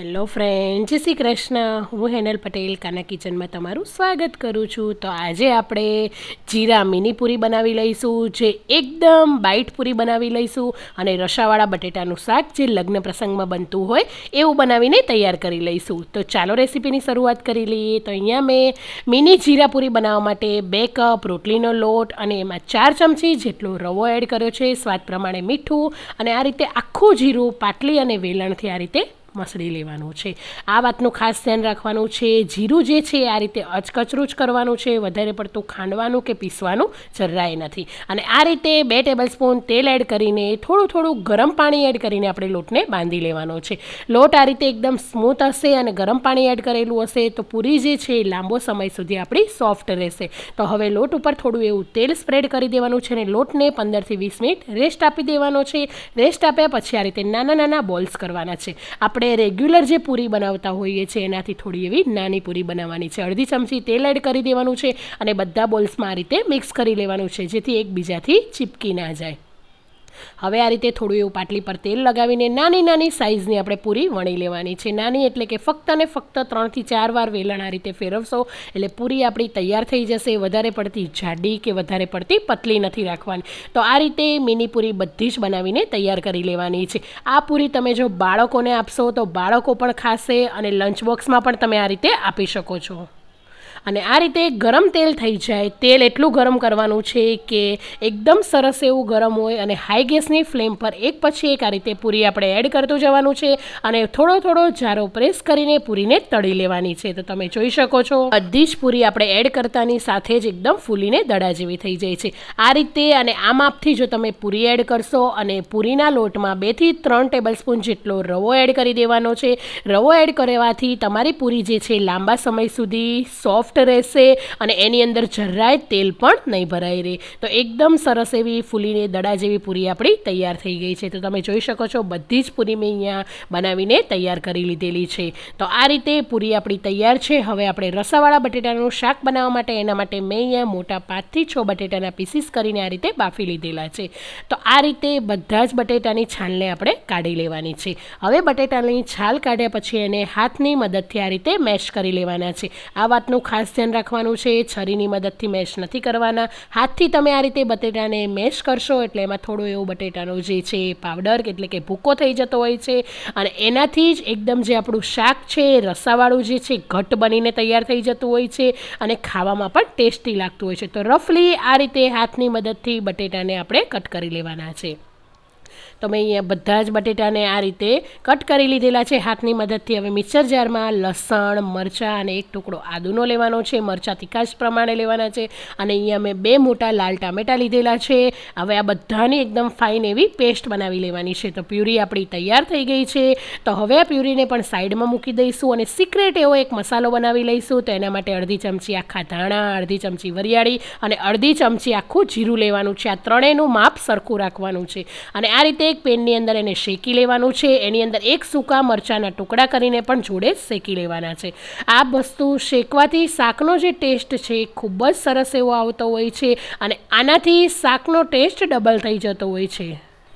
Hello friend જય શ્રી કૃષ્ણ. હું હેનલ પટેલ, કાના કિચનમાં તમારું સ્વાગત કરું છું. તો આજે આપણે જીરા મિની પૂરી બનાવી લઈશું, જે એકદમ બાઈટ પૂરી બનાવી લઈશું અને રસાવાળા બટેટાનું શાક જે લગ્ન પ્રસંગમાં બનતું હોય એવું બનાવીને તૈયાર કરી લઈશું. તો ચાલો રેસીપીની શરૂઆત કરી લઈએ. તો અહીંયા મેં મિની જીરા પૂરી બનાવવા માટે બે કપ રોટલીનો લોટ અને એમાં ચાર ચમચી જેટલો રવો એડ કર્યો છે. સ્વાદ પ્રમાણે મીઠું અને આ રીતે આખું જીરું, પાટલી અને વેલણથી આ રીતે મસળી લેવાનું છે. આ વાતનું ખાસ ધ્યાન રાખવાનું છે. જીરું જે છે આ રીતે અચકચરું જ કરવાનું છે. વધારે પડતું ખાંડવાનું કે પીસવાનું જરાય નથી. અને આ રીતે બે ટેબલ સ્પૂન તેલ એડ કરીને થોડું થોડું ગરમ પાણી એડ કરીને આપણે લોટને બાંધી લેવાનો છે. લોટ આ રીતે એકદમ સ્મૂથ હશે અને ગરમ પાણી એડ કરેલું હશે તો પૂરી જે છે એ લાંબો સમય સુધી આપણી સોફ્ટ રહેશે. તો હવે લોટ ઉપર થોડું એવું તેલ સ્પ્રેડ કરી દેવાનું છે અને લોટને પંદરથી વીસ મિનિટ રેસ્ટ આપી દેવાનો છે. રેસ્ટ આપ્યા પછી આ રીતે નાના નાના બોલ્સ કરવાના છે. આપણે આપણે રેગ્યુલર જે પૂરી બનાવતા હોઈએ છીએ, એનાથી થોડી એવી નાની પૂરી બનાવવાની છે. અડધી ચમચી તેલ એડ કરી દેવાનું છે અને બધા બોલ્સમાં આ રીતે મિક્સ કરી લેવાનું છે, જેથી એકબીજાથી ચીપકી ના જાય. હવે આ રીતે થોડું એવું પાટલી પર તેલ લગાવીને નાની નાની સાઇઝની આપણે પૂરી વણી લેવાની છે. નાની એટલે કે ફક્ત ને ફક્ત ત્રણથી ચાર વાર વેલણ આ રીતે ફેરવશો. એટલે પૂરી આપણી તૈયાર થઈ જશે. વધારે પડતી જાડી કે વધારે પડતી પતલી નથી રાખવાની. તો આ રીતે મિની પૂરી બધી જ બનાવીને તૈયાર કરી લેવાની છે. આ પૂરી તમે જો બાળકોને આપશો તો બાળકો પણ ખાશે અને લંચ બોક્સમાં પણ તમે આ રીતે આપી શકો છો. અને આ રીતે ગરમ તેલ થઈ જાય. તેલ એટલું ગરમ કરવાનું છે કે એકદમ સરસ એવું ગરમ હોય અને હાઈ ગેસની ફ્લેમ પર એક પછી એક આ રીતે પૂરી આપણે એડ કરતું જવાનું છે અને થોડો થોડો જારો પ્રેસ કરીને પૂરીને તળી લેવાની છે. તો તમે જોઈ શકો છો, બધી જ પૂરી આપણે એડ કરતાની સાથે જ એકદમ ફૂલીને દડા જેવી થઈ જાય છે. આ રીતે અને આ માપથી જો તમે પૂરી એડ કરશો અને પૂરીના લોટમાં બેથી ત્રણ ટેબલ સ્પૂન જેટલો રવો એડ કરી દેવાનો છે. રવો એડ કરવાથી તમારી પૂરી જે છે લાંબા સમય સુધી સોફ્ટ સોફ્ટ રહેશે અને એની અંદર જરાય તેલ પણ નહીં ભરાઈ રહે. તો એકદમ સરસ એવી ફૂલીને દડા જેવી પૂરી આપણી તૈયાર થઈ ગઈ છે. તો તમે જોઈ શકો છો, બધી જ પૂરી મેં અહીંયા બનાવીને તૈયાર કરી લીધેલી છે. તો આ રીતે પૂરી આપણી તૈયાર છે. હવે આપણે રસાવાળા બટેટાનું શાક બનાવવા માટે એના માટે મેં અહીંયા મોટા પાંચથી છ બટેટાના પીસીસ કરીને આ રીતે બાફી લીધેલા છે. તો આ રીતે બધા જ બટેટાની છાલને આપણે કાઢી લેવાની છે. હવે બટેટાની છાલ કાઢ્યા પછી એને હાથની મદદથી આ રીતે મેશ કરી લેવાના છે. આ વાતનું ખાસ ખાસ ધ્યાન રાખવાનું છે, છરીની મદદથી મેશ નથી કરવાના. હાથથી તમે આ રીતે બટેટાને મેશ કરશો એટલે એમાં થોડો એવો બટેટાનો જે છે પાવડર એટલે કે ભૂકો થઈ જતો હોય છે. અને એનાથી જ એકદમ જે આપણું શાક છે રસાવાળું જે છે ઘટ બનીને તૈયાર થઈ જતું હોય છે અને ખાવામાં પણ ટેસ્ટી લાગતું હોય છે. તો રફલી આ રીતે હાથની મદદથી બટેટાને આપણે કટ કરી લેવાના છે. તો મેં અહીંયા બધા જ બટેટાને આ રીતે કટ કરી લીધેલા છે. હાથની મદદથી હવે મિક્સર જારમાં લસણ, મરચાં અને એક ટુકડો આદુનો લેવાનો છે. મરચાં તીખાશ પ્રમાણે લેવાના છે અને અહીંયા મેં બે મોટા લાલ ટામેટાં લીધેલા છે. હવે આ બધાની એકદમ ફાઇન એવી પેસ્ટ બનાવી લેવાની છે. તો પ્યુરી આપણી તૈયાર થઈ ગઈ છે. તો હવે આ પ્યુરીને પણ સાઈડમાં મૂકી દઈશું અને સિક્રેટ એવો એક મસાલો બનાવી લઈશું. તો એના માટે અડધી ચમચી આખા ધાણા, અડધી ચમચી વરિયાળી અને અડધી ચમચી આખું જીરું લેવાનું છે. આ ત્રણેયનું માપ સરખું રાખવાનું છે. અને આ રીતે એક પેનની અંદર એને શેકી લેવાનું છે. એની અંદર એક સૂકા મરચાંના ટુકડા કરીને પણ જોડે શેકી લેવાના છે. આ વસ્તુ શેકવાથી શાકનો જે ટેસ્ટ છે એ ખૂબ જ સરસ એવો આવતો હોય છે અને આનાથી શાકનો ટેસ્ટ ડબલ થઈ જતો હોય છે.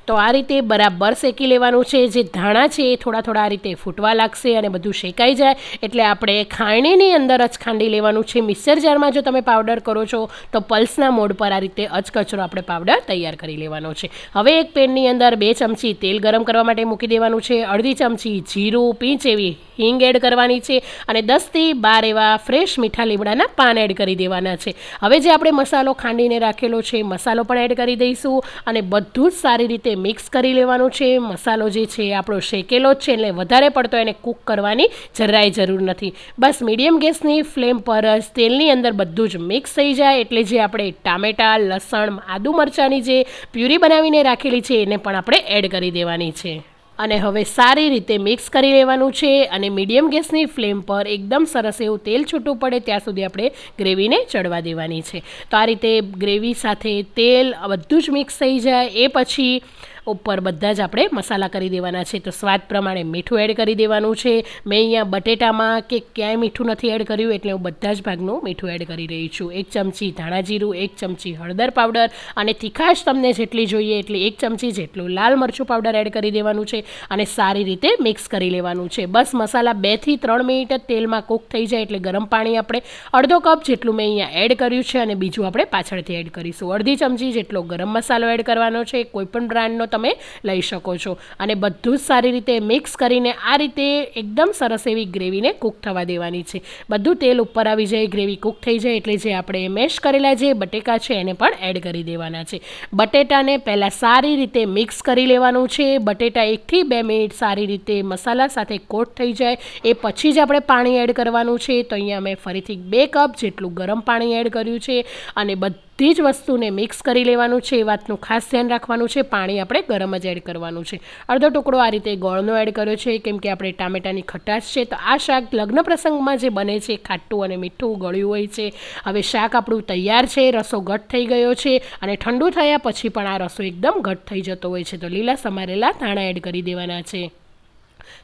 તો આ રીતે બરાબર શેકી લેવાનું છે. જે ધાણા છે એ થોડા થોડા આ રીતે ફૂટવા લાગશે અને બધું શેકાઈ જાય. એટલે આપણે ખાણીની અંદર જ ખાંડી લેવાનું છે. મિક્સર જારમાં જો તમે પાવડર કરો છો, તો પલ્સના મોડ પર આ રીતે અચકચરો આપણે પાવડર તૈયાર કરી લેવાનો છે. હવે એક પેનની અંદર બે ચમચી તેલ ગરમ કરવા માટે મૂકી દેવાનું છે. અડધી ચમચી જીરું પીંચ એવી હિંગ એડ કરવાની છે અને દસથી બાર એવા ફ્રેશ મીઠા લીમડાના પાન એડ કરી દેવાના છે. હવે જે આપણે મસાલો ખાંડીને રાખેલો છે, મસાલો પણ એડ કરી દઈશું અને બધું જ સારી રીતે મિક્સ કરી લેવાનું છે, મસાલો જે છે, આપણો શેકેલો જ છે, એટલે વધારે પડતો એને કૂક કરવાની જરાય જરૂર નથી. બસ મીડિયમ ગેસની ફ્લેમ પર જ તેલની અંદર બધું જ મિક્સ થઈ જાય, એટલે જે આપણે ટામેટાં, લસણ, આદુ મરચાંની જે પ્યુરી બનાવીને રાખેલી છે, એને પણ આપણે એડ કરી દેવાની છે. અને હવે સારી રીતે મિક્સ કરી લેવાનું છે અને મીડિયમ ગેસની ફ્લેમ પર એકદમ સરસ એવું તેલ છૂટું પડે, ત્યાં સુધી આપણે ગ્રેવીને ચડવા દેવાની છે. તો આ રીતે ગ્રેવી સાથે તેલ બધું જ મિક્સ થઈ જાય, એ પછી ઉપર બધા જ આપણે મસાલા કરી દેવાના છે. તો સ્વાદ પ્રમાણે મીઠું એડ કરી દેવાનું છે. મેં અહીંયા બટેટામાં કે ક્યાંય મીઠું નથી એડ કર્યું એટલે હું બધા જ ભાગનું મીઠું એડ કરી રહી છું. એક ચમચી ધાણા જીરું, એક ચમચી હળદર પાવડર અને તીખાશ તમને જેટલી જોઈએ એટલી એક ચમચી જેટલું લાલ મરચું પાવડર એડ કરી દેવાનું છે અને સારી રીતે મિક્સ કરી લેવાનું છે. બસ મસાલા બેથી ત્રણ મિનિટ જ તેલમાં કૂક થઈ જાય એટલે ગરમ પાણી આપણે અડધો કપ જેટલું મેં અહીંયા એડ કર્યું છે અને બીજું આપણે પાછળથી એડ કરીશું. અડધી ચમચી જેટલો ગરમ મસાલો એડ કરવાનો છે. કોઈપણ બ્રાન્ડનો તમે લઈ શકો છો. અને બધું જ સારી રીતે મિક્સ કરીને આ રીતે એકદમ સરસ એવી ગ્રેવીને કૂક થવા દેવાની છે. બધું તેલ ઉપર આવી જાય, ગ્રેવી કૂક થઈ જાય એટલે જે આપણે મેશ કરેલા જે બટેકા છે એને પણ એડ કરી દેવાના છે. બટેટાને પહેલાં સારી રીતે મિક્સ કરી લેવાનું છે. બટેટા એકથી બે મિનિટ સારી રીતે મસાલા સાથે કોટ થઈ જાય. એ પછી જ આપણે પાણી એડ કરવાનું છે. તો અહીંયા મેં ફરીથી બે કપ જેટલું ગરમ પાણી એડ કર્યું છે. અને બધી જ વસ્તુને મિક્સ કરી લેવાનું છે, એ વાતનું ખાસ ધ્યાન રાખવાનું છે, પાણી આપણે ગરમ જ એડ કરવાનું છે. અડધો ટુકડો આ રીતે ગોળનો એડ કર્યો છે, કેમ કે આપણે ટામેટાની ખટાશ છે, તો આ શાક લગ્ન પ્રસંગમાં જે બને છે, ખાટું અને મીઠું ગળ્યું હોય છે. હવે શાક આપણું તૈયાર છે, રસો ઘટ થઈ ગયો છે અને ઠંડુ થયા પછી પણ આ રસો એકદમ ઘટ થઈ જતો હોય છે. તો લીલા સમારેલા ધાણા એડ કરી દેવાના છે.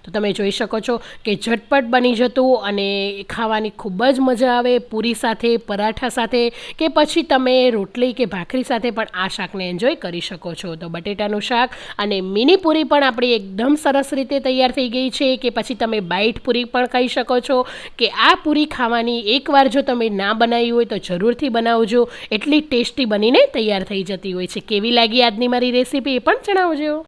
તો તમે જોઈ શકો છો કે ઝટપટ બની જતું અને ખાવાની ખૂબ જ મજા આવે, પૂરી સાથે, પરાઠા સાથે કે પછી તમે રોટલી કે ભાખરી સાથે પણ આ શાકને એન્જોય કરી શકો છો. તો બટેટાનું શાક અને મિની પૂરી પણ આપણી એકદમ સરસ રીતે તૈયાર થઈ ગઈ છે કે પછી તમે બાઈટ પૂરી પણ કહી શકો છો કે આ પૂરી ખાવાની એકવાર જો તમે ના બનાવી હોય તો જરૂરથી બનાવજો. એટલી ટેસ્ટી બનીને તૈયાર થઈ જતી હોય છે. કેવી લાગી આજની મારી રેસીપી એ પણ જણાવજો.